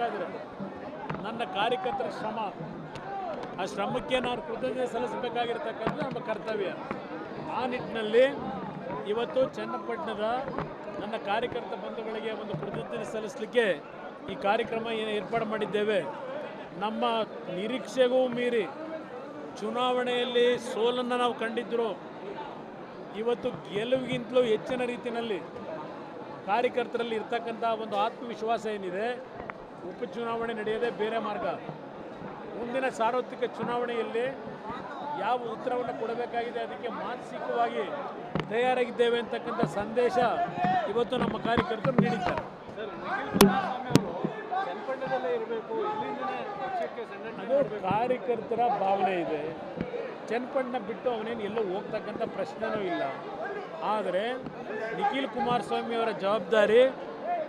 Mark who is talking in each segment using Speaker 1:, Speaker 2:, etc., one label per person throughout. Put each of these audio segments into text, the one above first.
Speaker 1: ಪಡಿಬೇಕಾದ್ರೆ ನನ್ನ ಕಾರ್ಯಕರ್ತರ ಶ್ರಮ, ಆ ಶ್ರಮಕ್ಕೆ ನಾನು ಕೃತಜ್ಞತೆ ಸಲ್ಲಿಸಬೇಕಾಗಿರ್ತಕ್ಕಂಥ ನಮ್ಮ ಕರ್ತವ್ಯ. ಆ ನಿಟ್ಟಿನಲ್ಲಿ ಇವತ್ತು ಚನ್ನಪಟ್ಟಣದ ನನ್ನ ಕಾರ್ಯಕರ್ತ ಬಂಧುಗಳಿಗೆ ಒಂದು ಕೃತಜ್ಞತೆ ಸಲ್ಲಿಸಲಿಕ್ಕೆ ಈ ಕಾರ್ಯಕ್ರಮ ಏನು ಏರ್ಪಾಡು ಮಾಡಿದ್ದೇವೆ. ನಮ್ಮ ನಿರೀಕ್ಷೆಗೂ ಮೀರಿ ಚುನಾವಣೆಯಲ್ಲಿ ಸೋಲನ್ನು ನಾವು ಕಂಡಿದ್ದರು. ಇವತ್ತು ಗೆಲುವಿಗಿಂತಲೂ ಹೆಚ್ಚಿನ ರೀತಿಯಲ್ಲಿ ಕಾರ್ಯಕರ್ತರಲ್ಲಿ ಇರ್ತಕ್ಕಂಥ ಒಂದು ಆತ್ಮವಿಶ್ವಾಸ ಏನಿದೆ ಉಪಚುನಾವಣೆ ನಡೆಯದೆ ಬೇರೆ ಮಾರ್ಗ. ಮುಂದಿನ ಸಾರ್ವತ್ರಿಕ ಚುನಾವಣೆಯಲ್ಲಿ ಯಾವ ಉತ್ತರವನ್ನು ಕೊಡಬೇಕಾಗಿದೆ ಅದಕ್ಕೆ ಮಾನಸಿಕವಾಗಿ ತಯಾರಾಗಿದ್ದೇವೆ ಅಂತಕ್ಕಂಥ ಸಂದೇಶ ಇವತ್ತು ನಮ್ಮ ಕಾರ್ಯಕರ್ತರು ನೀಡಿದ್ದಾರೆ. ಅದು ಕಾರ್ಯಕರ್ತರ ಭಾವನೆ ಇದೆ. ಚನ್ನಪಣ್ಣ ಬಿಟ್ಟು ಅವನೇನು ಎಲ್ಲೋ ಹೋಗ್ತಕ್ಕಂಥ ಪ್ರಶ್ನೆನೂ ಇಲ್ಲ. ಆದರೆ ನಿಖಿಲ್ ಕುಮಾರಸ್ವಾಮಿ ಅವರ ಜವಾಬ್ದಾರಿ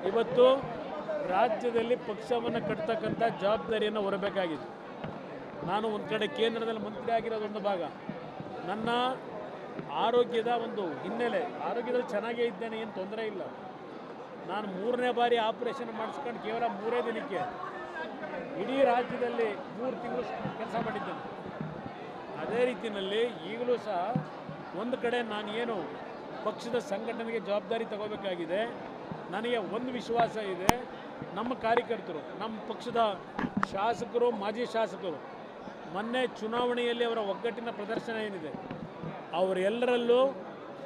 Speaker 1: ಇವತ್ತು ರಾಜ್ಯದಲ್ಲಿ ಪಕ್ಷವನ್ನು ಕಟ್ತಕ್ಕಂಥ ಜವಾಬ್ದಾರಿಯನ್ನು ಹೊರಬೇಕಾಗಿದೆ. ನಾನು ಒಂದು ಕಡೆ ಕೇಂದ್ರದಲ್ಲಿ ಮಂತ್ರಿ ಆಗಿರೋದೊಂದು ಭಾಗ. ನನ್ನ ಆರೋಗ್ಯದ ಒಂದು ಹಿನ್ನೆಲೆ, ಆರೋಗ್ಯದಲ್ಲಿ ಚೆನ್ನಾಗೇ ಇದ್ದೇನೆ, ಏನು ತೊಂದರೆ ಇಲ್ಲ. ನಾನು ಮೂರನೇ ಬಾರಿ ಆಪರೇಷನ್ ಮಾಡಿಸ್ಕೊಂಡು ಕೇವಲ ಮೂರೇ ದಿನಕ್ಕೆ ಇಡೀ ರಾಜ್ಯದಲ್ಲಿ ಮೂರು ತಿಂಗಳು ಕೆಲಸ ಮಾಡಿದ್ದೇನೆ. ಅದೇ ರೀತಿಯಲ್ಲಿ ಈಗಲೂ ಸಹ ಒಂದು ಕಡೆ ನಾನು ಏನು ಪಕ್ಷದ ಸಂಘಟನೆಗೆ ಜವಾಬ್ದಾರಿ ತಗೋಬೇಕಾಗಿದೆ. ನನಗೆ ಒಂದು ವಿಶ್ವಾಸ ಇದೆ. ನಮ್ಮ ಕಾರ್ಯಕರ್ತರು, ನಮ್ಮ ಪಕ್ಷದ ಶಾಸಕರು, ಮಾಜಿ ಶಾಸಕರು, ಮೊನ್ನೆ ಚುನಾವಣೆಯಲ್ಲಿ ಅವರ ಒಗ್ಗಟ್ಟಿನ ಪ್ರದರ್ಶನ ಏನಿದೆ, ಅವರೆಲ್ಲರಲ್ಲೂ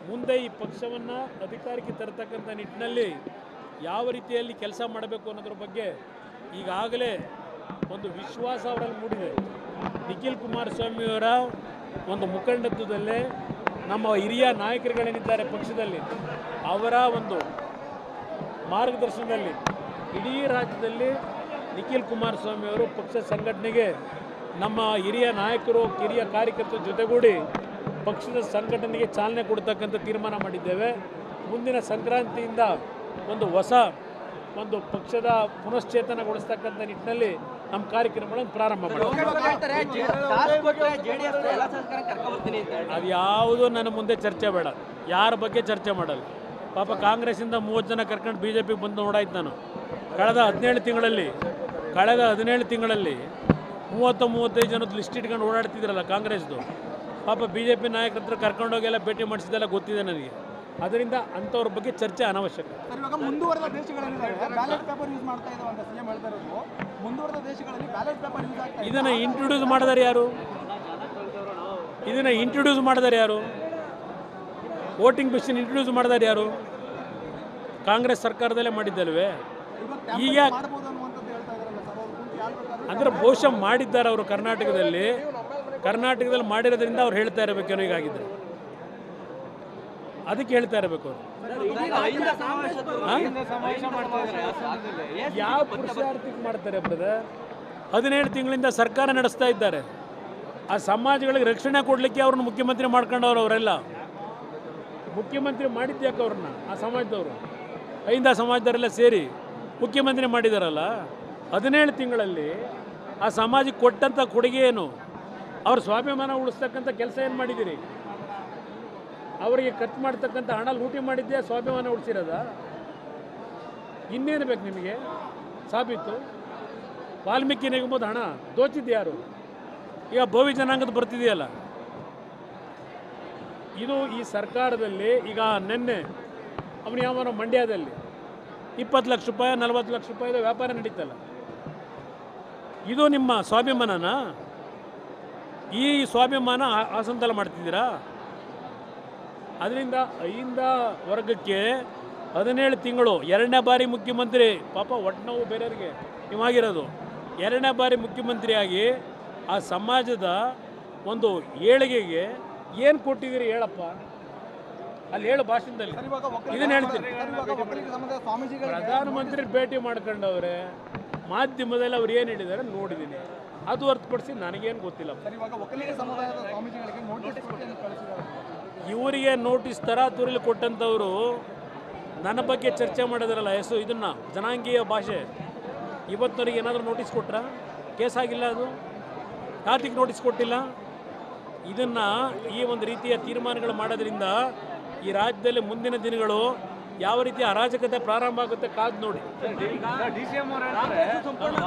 Speaker 1: ಮುಂದೆ ಈ ಪಕ್ಷವನ್ನು ಅಧಿಕಾರಕ್ಕೆ ತರತಕ್ಕಂಥ ನಿಟ್ಟಿನಲ್ಲಿ ಯಾವ ರೀತಿಯಲ್ಲಿ ಕೆಲಸ ಮಾಡಬೇಕು ಅನ್ನೋದ್ರ ಬಗ್ಗೆ ಈಗಾಗಲೇ ಒಂದು ವಿಶ್ವಾಸ ಅವರಲ್ಲಿ ಮೂಡಿದೆ. ನಿಖಿಲ್ ಕುಮಾರಸ್ವಾಮಿಯವರ ಒಂದು ಮುಖಂಡತ್ವದಲ್ಲೇ ನಮ್ಮ ಹಿರಿಯ ನಾಯಕರುಗಳೇನಿದ್ದಾರೆ ಪಕ್ಷದಲ್ಲಿ, ಅವರ ಒಂದು ಮಾರ್ಗದರ್ಶನದಲ್ಲಿ ಇಡೀ ರಾಜ್ಯದಲ್ಲಿ ನಿಖಿಲ್ ಕುಮಾರಸ್ವಾಮಿ ಅವರು ಪಕ್ಷ ಸಂಘಟನೆಗೆ ನಮ್ಮ ಹಿರಿಯ ನಾಯಕರು ಹಿರಿಯ ಕಾರ್ಯಕರ್ತರ ಜೊತೆಗೂಡಿ ಪಕ್ಷದ ಸಂಘಟನೆಗೆ ಚಾಲನೆ ಕೊಡ್ತಕ್ಕಂಥ ತೀರ್ಮಾನ ಮಾಡಿದ್ದೇವೆ. ಮುಂದಿನ ಸಂಕ್ರಾಂತಿಯಿಂದ ಒಂದು ಹೊಸ ಒಂದು ಪಕ್ಷದ ಪುನಶ್ಚೇತನಗೊಳಿಸ್ತಕ್ಕಂಥ ನಿಟ್ಟಿನಲ್ಲಿ ನಮ್ಮ ಕಾರ್ಯಕ್ರಮಗಳನ್ನು ಪ್ರಾರಂಭ ಮಾಡಿದ್ದೇವೆ ಅದು ಯಾವುದು ನನ್ನ ಮುಂದೆ ಚರ್ಚೆ ಬೇಡ. ಯಾರ ಬಗ್ಗೆ ಚರ್ಚೆ ಮಾಡಲ್ಲ. ಪಾಪ ಕಾಂಗ್ರೆಸ್ಸಿಂದ ಮೂವತ್ತು ಜನ ಕರ್ಕೊಂಡು ಬಿ ಜೆ ಪಿಗೆ ಬಂದು ನೋಡಾಯ್ತು ನಾನು. ಕಳೆದ ಹದಿನೇಳು ತಿಂಗಳಲ್ಲಿ ಕಳೆದ ಹದಿನೇಳು ತಿಂಗಳಲ್ಲಿ ಮೂವತ್ತು ಮೂವತ್ತೈದು ಜನದ ಲಿಸ್ಟ್ ಇಟ್ಕೊಂಡು ಓಡಾಡ್ತಿದ್ರಲ್ಲ ಕಾಂಗ್ರೆಸ್ದು. ಪಾಪ ಬಿ ಜೆ ಪಿ ನಾಯಕರ ಹತ್ರ ಕರ್ಕೊಂಡೋಗೆಲ್ಲ ಭೇಟಿ ಮಾಡಿಸಿದೆಲ್ಲ ಗೊತ್ತಿದೆ ನನಗೆ. ಅದರಿಂದ ಅಂಥವ್ರ ಬಗ್ಗೆ ಚರ್ಚೆ ಅನವಶ್ಯಕ.
Speaker 2: ಮುಂದುವರೆದ ದೇಶಗಳಲ್ಲಿ
Speaker 1: ಇದನ್ನು ಇಂಟ್ರೊಡ್ಯೂಸ್ ಮಾಡಿದಾರೆ ಯಾರು? ಇದನ್ನು ಇಂಟ್ರೊಡ್ಯೂಸ್ ಮಾಡಿದಾರೆ ಯಾರು? ವೋಟಿಂಗ್ ಮಿಷಿನ್ ಇಂಟ್ರೊಡ್ಯೂಸ್ ಮಾಡಿದಾರೆ ಯಾರು? ಕಾಂಗ್ರೆಸ್ ಸರ್ಕಾರದಲ್ಲೇ ಮಾಡಿದ್ದಲ್ವೇ? ಈಗ ಅಂದರೆ ಬಹುಶಃ ಮಾಡಿದ್ದಾರೆ ಅವರು ಕರ್ನಾಟಕದಲ್ಲಿ. ಕರ್ನಾಟಕದಲ್ಲಿ ಮಾಡಿರೋದ್ರಿಂದ ಅವ್ರು ಹೇಳ್ತಾ ಇರಬೇಕೇನೋ ಹೀಗಾಗಿದ್ರೆ ಅದಕ್ಕೆ ಹೇಳ್ತಾ ಇರಬೇಕು ಅವರು. ಯಾವ ಪುರುಷಾರ್ಥಕ್ಕೆ ಮಾಡ್ತಾರೆ ಬ್ರದರ್? ಹದಿನೇಳು ತಿಂಗಳಿಂದ ಸರ್ಕಾರ ನಡೆಸ್ತಾ ಇದ್ದಾರೆ. ಆ ಸಮಾಜಗಳಿಗೆ ರಕ್ಷಣೆ ಕೊಡಲಿಕ್ಕೆ ಅವ್ರನ್ನ ಮುಖ್ಯಮಂತ್ರಿ ಮಾಡ್ಕೊಂಡವ್ರು ಅವರೆಲ್ಲ. ಮುಖ್ಯಮಂತ್ರಿ ಮಾಡಿದ್ಯಾಕೆ ಅವ್ರನ್ನ ಆ ಸಮಾಜದವರು? ಐಂದ ಸಮಾಜದವರೆಲ್ಲ ಸೇರಿ ಮುಖ್ಯಮಂತ್ರಿ ಮಾಡಿದಾರಲ್ಲ, ಹದಿನೇಳು ತಿಂಗಳಲ್ಲಿ ಆ ಸಮಾಜಕ್ಕೆ ಕೊಟ್ಟಂಥ ಕೊಡುಗೆ ಏನು? ಅವ್ರ ಸ್ವಾಭಿಮಾನ ಉಳಿಸ್ತಕ್ಕಂಥ ಕೆಲಸ ಏನು ಮಾಡಿದ್ದೀರಿ? ಅವರಿಗೆ ಖರ್ಚು ಮಾಡ್ತಕ್ಕಂಥ ಹಣ ಲೂಟಿ ಮಾಡಿದ್ದೆ ಸ್ವಾಭಿಮಾನ ಉಳಿಸಿರೋದ? ಇನ್ನೇನು ಬೇಕು ನಿಮಗೆ? ಸಾಬೀತು? ವಾಲ್ಮೀಕಿ ನಿಗಮದ ಹಣ, ದೋಚಿದ್ದು ಯಾರು? ಈಗ ಭೋವಿ ಜನಾಂಗದ ಬರ್ತಿದೆಯಲ್ಲ. ಇದು ಈ ಸರ್ಕಾರದಲ್ಲಿ ಈಗ ನಿನ್ನೆ ಅವನು ಯಾವನು ಮಂಡ್ಯದಲ್ಲಿ. ಇಪ್ಪತ್ತು ಲಕ್ಷ ರೂಪಾಯಿ, ನಲವತ್ತು ಲಕ್ಷ ರೂಪಾಯಿದು ವ್ಯಾಪಾರ ನಡೀತಲ್ಲ. ಇದು ನಿಮ್ಮ ಸ್ವಾಭಿಮಾನನ? ಈ ಸ್ವಾಭಿಮಾನ ಆಸಂತಲ ಮಾಡ್ತಿದ್ದೀರಾ? ಅದರಿಂದ ಐಂದ ವರ್ಗಕ್ಕೆ ಹದಿನೇಳು ತಿಂಗಳು, ಎರಡನೇ ಬಾರಿ ಮುಖ್ಯಮಂತ್ರಿ. ಪಾಪ ಒಟ್ಟು ಬೇರೆಯವ್ರಿಗೆ. ನೀವಾಗಿರೋದು. ಎರಡನೇ ಬಾರಿ ಮುಖ್ಯಮಂತ್ರಿಯಾಗಿ ಆ ಸಮಾಜದ ಒಂದು ಏಳಿಗೆಗೆ ಏನು ಕೊಟ್ಟಿದ್ದೀರಿ ಹೇಳಪ್ಪ? ಅಲ್ಲಿ ಹೇಳು ಭಾಷಣದಲ್ಲಿ. ಇದನ್ನ ಹೇಳ್ತೀನಿ. ಪ್ರಧಾನಮಂತ್ರಿ ಭೇಟಿ ಮಾಡ್ಕೊಂಡವ್ರೆ ಮಾಧ್ಯಮದಲ್ಲಿ ಅವ್ರು ಏನು ಹೇಳಿದ್ದಾರೆ ನೋಡಿದ್ದೀನಿ ಅದು ಹೊರತುಪಡಿಸಿ ನನಗೇನು ಗೊತ್ತಿಲ್ಲ. ಇವರಿಗೆ ನೋಟಿಸ್ ತರಾತುರಿಲಿ ಕೊಟ್ಟಂಥವರು ನನ್ನ ಬಗ್ಗೆ ಚರ್ಚೆ ಮಾಡಿದ್ರಲ್ಲ ಹೆಸರು ಇದನ್ನು ಜನಾಂಗೀಯ ಭಾಷೆ. ಇವತ್ತಿನವ್ರಿಗೆ ಏನಾದರೂ ನೋಟಿಸ್ ಕೊಟ್ರಾ? ಕೇಸ್ ಆಗಿಲ್ಲ ಅದು? ಯಾತಿಗೆ ನೋಟಿಸ್ ಕೊಟ್ಟಿಲ್ಲ? ಇದನ್ನು ಈ ಒಂದು ರೀತಿಯ ತೀರ್ಮಾನಗಳು ಮಾಡೋದ್ರಿಂದ ಈ ರಾಜ್ಯದಲ್ಲಿ ಮುಂದಿನ ದಿನಗಳು ಯಾವ ರೀತಿ ಅರಾಜಕತೆ ಪ್ರಾರಂಭ ಆಗುತ್ತೆ ಕಾದು ನೋಡಿ.
Speaker 3: ಸಂಪೂರ್ಣ